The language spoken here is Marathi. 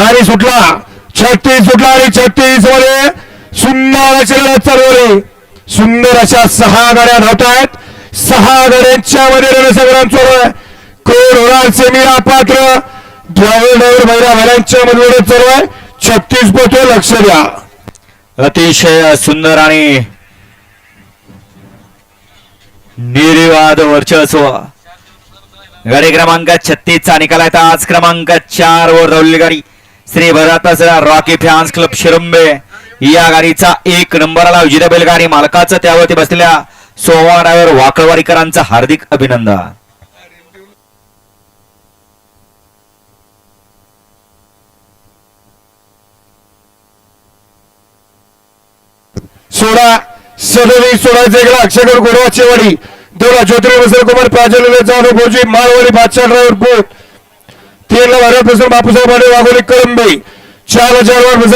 आणि सुटला. छत्तीस सुटला आणि छत्तीसमध्ये. सुंदर अशी चालवली सुंदर अशा सहा गाड्या धावत आहेत सहा गाड्यांच्या मध्ये रणसंग्राम चालू आहे. कोण होणार सेमीला पात्र. ड्रायव्हर ड्रायव्हर भैरा मध्ये चालू आहे. छत्तीस पोतो लक्ष द्या. अतिशय सुंदर आणि निर्वाद वर्चस्व. गाडी क्रमांक छत्तीस चा निकाल आहे. आज क्रमांक चार वर धावलेली गाडी. श्री भरतासरा रॉकी फॅन्स क्लब शिरंबे. या गाडीचा एक नंबरला विजेता बैलगाडी मालकाचं त्यावरती बसलेल्या सोमा ड्रायव्हर वाकळवाडीकरांचं हार्दिक अभिनंदन. सोळा सदोरी सोळाचे एक अक्षयकर गोडवाचेवाडी दोला ज्योतिर्मय कुमार प्राजल भोजी माळवाडी बादशाह ड्रायव्हर बोट तीन ला भारत प्रसन्न बापूसाहेब वाघोली कळंबे चार ला चार वर